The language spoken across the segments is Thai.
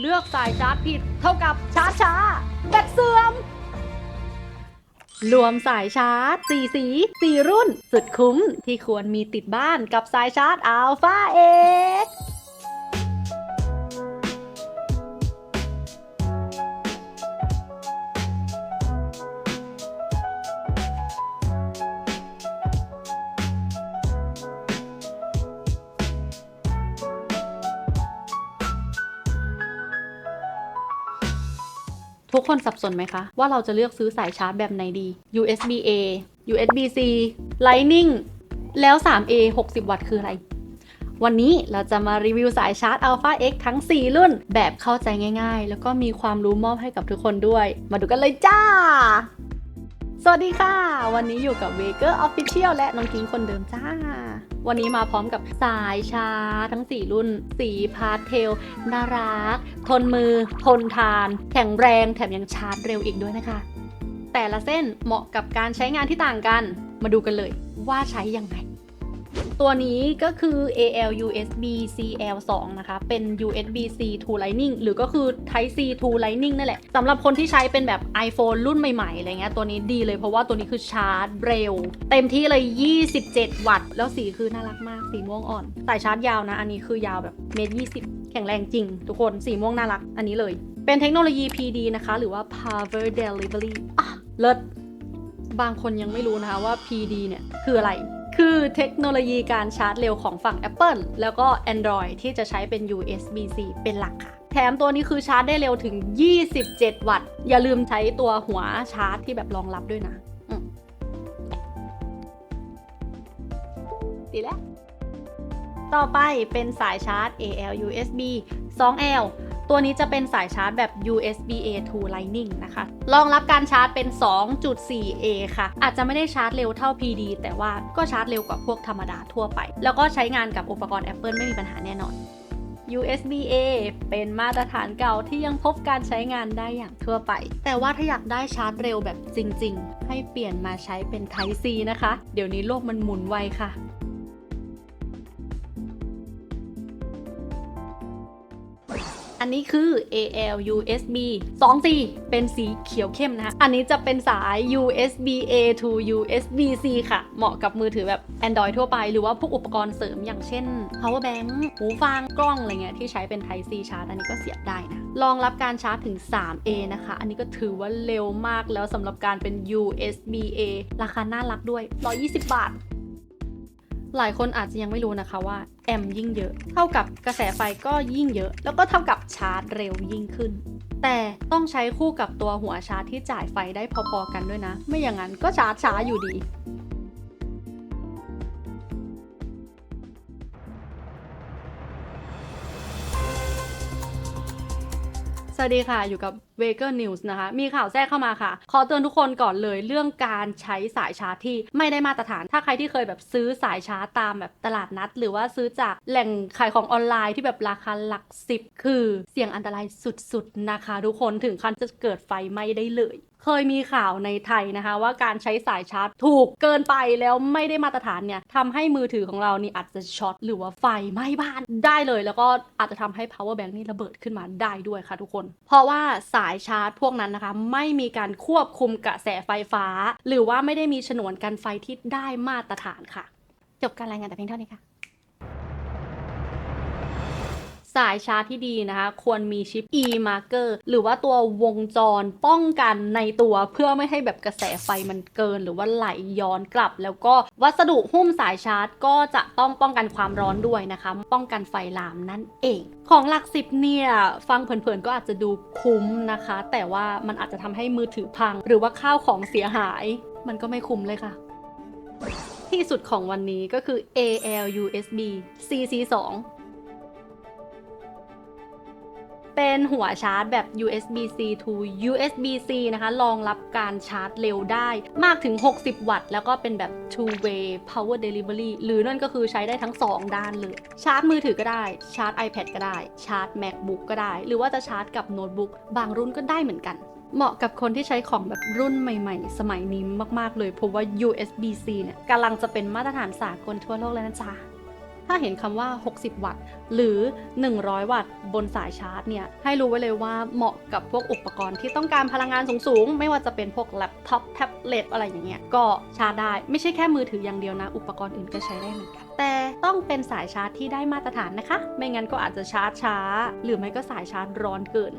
เลือกสายชาร์จผิด เท่ากับชาร์จช้าแบตเสื่อม รวมสายชาร์จ4สีสีรุ่น สุดคุ้มที่ควรมีติดบ้านกับสายชาร์จอัลฟาเอ ทุกคนสับสนไหมคะ ว่าเราจะเลือกซื้อสายชาร์จแบบไหนดี USB A USB C Lightning แล้ว 3A 60 วัตต์คืออะไร วันนี้เราจะมารีวิวสายชาร์จ Alpha X ทั้ง 4 รุ่น แบบเข้าใจง่ายๆ แล้วก็มีความรู้มอบให้กับทุกคนด้วย มาดูกันเลยจ้า สวัสดีค่ะ วันนี้อยู่กับ w a k e r Official และน้องกิงคนเดิมจ้า วันนี้มาพร้อมกับสายชาร์จทั้ง 4 รุ่น สีพาสเทล น่ารัก ทนมือ ทนทาน แข็งแรงแถมยังชาร์จเร็วอีกด้วยนะคะ แต่ละเส้นเหมาะกับการใช้งานที่ต่างกัน มาดูกันเลยว่าใช้ยังไง ตัวนี้ก็คือ AL USB CL2 นะคะ เป็น USB C to Lightning หรือก็คือ Type C to Lightning นั่นแหละสำหรับคนที่ใช้เป็นแบบ iPhone รุ่นใหม่ๆอะไรเงี้ยตัวนี้ดีเลยเพราะว่าตัวนี้คือชาร์จเร็ว เต็มที่เลย 27 วัตต์ แล้วสีคือน่ารักมากสีม่วงอ่อนสายชาร์จยาวนะ อันนี้คือยาวแบบเมตรยี่สิบแข็งแรงจริง ทุกคนสีม่วงน่ารัก อันนี้เลย เป็นเทคโนโลยี PD นะคะ หรือว่า Power Delivery อะเลิศบางคนยังไม่รู้นะคะว่า PD เนี่ยคืออะไร คือเทคโนโลยีการชาร์จเร็วของฝั่ง Apple แล้วก็ Android ที่จะใช้เป็น USB-C เป็นหลักค่ะ แถมตัวนี้คือชาร์จได้เร็วถึง 27 วัตต์ อย่าลืมใช้ตัวหัวชาร์จที่แบบรองรับด้วยนะดีแล้ว ต่อไปเป็นสายชาร์จ AL USB 2L ตัวนี้จะเป็นสายชาร์จแบบ USB A to Lightning นะคะรองรับการชาร์จเป็น 2.4A ค่ะ อาจจะไม่ได้ชาร์จเร็วเท่า PD แต่ว่าก็ชาร์จเร็วกว่าพวกธรรมดาทั่วไป แล้วก็ใช้งานกับอุปกรณ์ Apple ไม่มีปัญหาแน่นอน USB A เป็นมาตรฐานเก่าที่ยังพบการใช้งานได้อย่างทั่วไป แต่ว่าถ้าอยากได้ชาร์จเร็วแบบจริง ๆ ให้เปลี่ยนมาใช้เป็น Type C นะคะ เดี๋ยวนี้โลกมันหมุนไวค่ะ อันนี้คือ AL USB 2C เป็นสีเขียวเข้มนะคะ อันนี้จะเป็นสาย USB A to USB C ค่ะ เหมาะกับมือถือแบบ Android ทั่วไป หรือว่าพวกอุปกรณ์เสริมอย่างเช่น power bank หูฟัง กล้องอะไรเงี้ยที่ใช้เป็น Type C ชาร์จอันนี้ก็เสียบได้นะ รองรับการชาร์จถึง 3A นะคะ อันนี้ก็ถือว่าเร็วมากแล้วสำหรับการเป็น USB A ราคาน่ารักด้วย 120 บาท หลายคนอาจจะยังไม่รู้นะคะว่าแอมยิ่งเยอะ เท่ากับกระแสไฟก็ยิ่งเยอะ แล้วก็เท่ากับชาร์จเร็วยิ่งขึ้น แต่ต้องใช้คู่กับตัวหัวชาร์จที่จ่ายไฟได้พอๆกันด้วยนะ ไม่อย่างนั้นก็ชาร์จช้าอยู่ดี สวัสดีค่ะ อยู่กับ w a k e r News นะคะ มีข่าวแทรกเข้ามาค่ะ ขอเตือนทุกคนก่อนเลยเรื่องการใช้สายชาร์จที่ไม่ได้มาตรฐาน ถ้าใครที่เคยแบบซื้อสายชาร์จตามแบบตลาดนัด หรือว่าซื้อจากแหล่งขายของออนไลน์ที่แบบราคาหลักสิบคือเสี่ยงอันตรายสุดๆนะคะ ทุกคนถึงขั้นจะเกิดไฟไหม้ได้เลย เคยมีข่าวในไทยนะคะ ว่าการใช้สายชาร์จถูกเกินไปแล้วไม่ได้มาตรฐานเนี่ยทำให้มือถือของเรานี่อาจจะช็อตหรือว่าไฟไหม้บ้านได้เลย แล้วก็อาจจะทำให้ power bank นี่ระเบิดขึ้นมาได้ด้วยค่ะทุกคน เพราะว่าสายชาร์จพวกนั้นนะคะ ไม่มีการควบคุมกระแสไฟฟ้า หรือว่าไม่ได้มีฉนวนกันไฟที่ได้มาตรฐานค่ะ จบการรายงานแต่เพียงเท่านี้ค่ะ สายชาร์จที่ดีนะคะ ควรมีชิป e marker หรือว่าตัววงจรป้องกันในตัวเพื่อไม่ให้แบบกระแสไฟมันเกิน หรือว่าไหลย้อนกลับ แล้วก็วัสดุหุ้มสายชาร์จ ก็จะต้องป้องกันความร้อนด้วยนะคะ ป้องกันไฟลามนั่นเอง ของหลักสิบเนี่ย ฟังเผินๆก็อาจจะดูคุ้มนะคะ แต่ว่ามันอาจจะทำให้มือถือพัง หรือว่าข้าวของเสียหาย มันก็ไม่คุ้มเลยค่ะที่สุดของวันนี้ก็คือ AL USB CC2 เป็นหัวชาร์จแบบ USB-C to USB-C นะคะรองรับการชาร์จเร็วได้มากถึง 60 วัตต์ แล้วก็เป็นแบบ two way power delivery หรือนั่นก็คือใช้ได้ทั้ง 2 ด้านเลย ชาร์จมือถือก็ได้ ชาร์จ iPad ก็ได้ ชาร์จ MacBook ก็ได้ หรือว่าจะชาร์จกับโน้ตบุ๊กบางรุ่นก็ได้เหมือนกันเหมาะกับคนที่ใช้ของแบบรุ่นใหม่ๆ สมัยนี้มากๆเลย เพราะว่า USB-C เนี่ยกำลังจะเป็นมาตรฐานสากลทั่วโลกแล้วนะจ๊ะ ถ้าเห็นคำว่า 60 วัตต์ หรือ 100 วัตต์ บนสายชาร์จเนี่ย ให้รู้ไว้เลยว่าเหมาะกับพวกอุปกรณ์ที่ต้องการพลังงานสูงๆ ไม่ว่าจะเป็นพวกแล็ปท็อปแท็บเล็ตอะไรอย่างเงี้ย ก็ชาร์จได้ ไม่ใช่แค่มือถืออย่างเดียวนะ อุปกรณ์อื่นก็ใช้ได้เหมือนกัน แต่ต้องเป็นสายชาร์จที่ได้มาตรฐานนะคะ ไม่งั้นก็อาจจะชาร์จช้า หรือไม่ก็สายชาร์จร้อนเกิน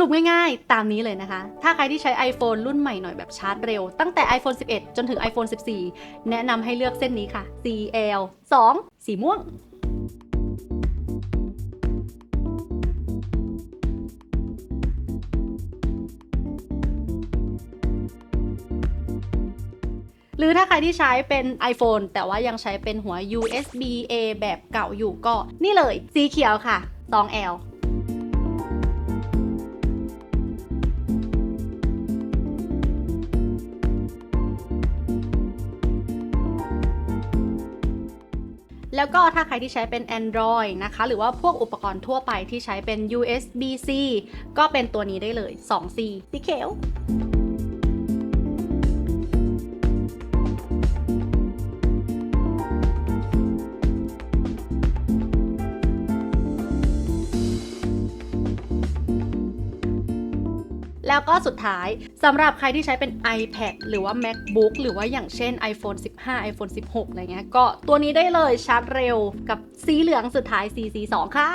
รุปง่ายๆ ตามนี้เลยนะคะ ถ้าใครที่ใช้ iPhone รุ่นใหม่หน่อยแบบชาร์จเร็ว ตั้งแต่ iPhone 11 จนถึง iPhone 14 แนะนำให้เลือกเส้นนี้ค่ะ CL 2 สีม่วงหรือถ้าใครที่ใช้เป็น iPhone แต่ว่ายังใช้เป็นหัว USB A แบบเก่าอยู่ก็ นี่เลยสีเขียวค่ะ 2L แล้วก็ถ้าใครที่ใช้เป็น Android นะคะ หรือว่าพวกอุปกรณ์ทั่วไปที่ใช้เป็น USB-C ก็เป็นตัวนี้ได้เลย 2C สีเขียว แล้วก็สุดท้ายสำหรับใครที่ใช้เป็น iPad หรือว่า MacBook หรือว่าอย่างเช่น iPhone 15 iPhone 16 อะไรเงี้ย ก็ตัวนี้ได้เลยชาร์จเร็วกับสีเหลืองสุดท้าย CC2 ค่ะ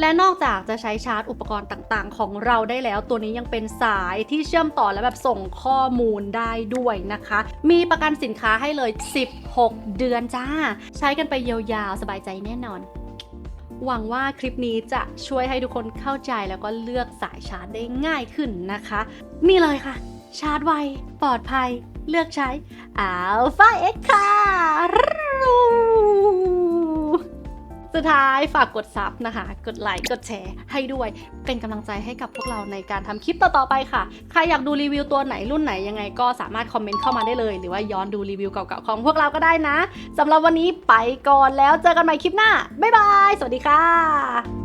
และนอกจากจะใช้ชาร์จอุปกรณ์ต่างๆ ของเราได้แล้ว ตัวนี้ยังเป็นสายที่เชื่อมต่อและแบบส่งข้อมูลได้ด้วยนะคะ มีประกันสินค้าให้เลย 16 เดือนจ้า ใช้กันไปยาวๆ สบายใจแน่นอน หวังว่าคลิปนี้จะช่วยให้ทุกคนเข้าใจแล้วก็เลือกสายชาร์จได้ง่ายขึ้นนะคะ นี่เลยค่ะ ชาร์จไว ปลอดภัย เลือกใช้ Alpha X ค่ะ สุดท้ายฝากกดซับนะคะ กดไลค์กดแชร์ให้ด้วย เป็นกำลังใจให้กับพวกเราในการทำคลิปต่อๆไปค่ะ ใครอยากดูรีวิวตัวไหนรุ่นไหนยังไงก็สามารถคอมเมนต์เข้ามาได้เลย หรือว่าย้อนดูรีวิวเก่าๆของพวกเราก็ได้นะสำหรับวันนี้ไปก่อนแล้วเจอกันใหม่คลิปหน้าบ๊ายบายสวัสดีค่ะ